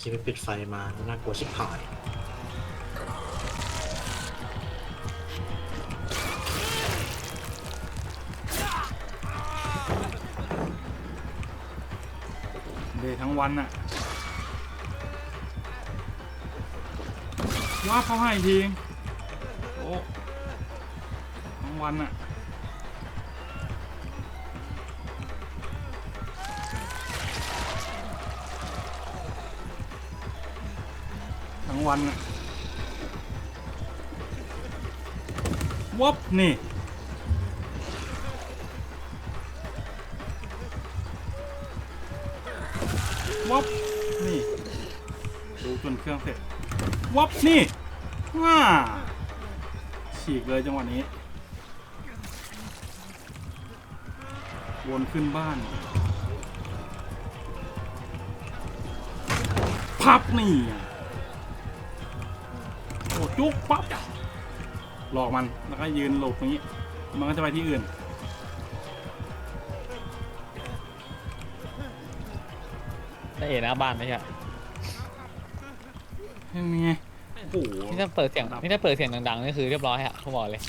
คิดไปปิดไฟมา น่ากลัวชิบหาย เดย์ทั้งวันอะว่าเขาให้ทีโอ้ทั้งวันอะ วันอะวับนี่ วับนี่ ดูจนเครื่องเสร็จ วับนี่ว้าฉีกเลยจังหวะนี้ วนขึ้นบ้าน พับนี่ จุกปั๊บหลอกมันแล้วก็ยืนหลบอย่างนี้ มันก็จะไปที่อื่น ได้เอ๋หน้าบ้านไหมใช่ยังไงโอ้โหนี่ถ้าเปิดเสียงนี่ถ้าเปิดเสียงดังๆนี่คือเรียบร้อยฮะผมบอกเลย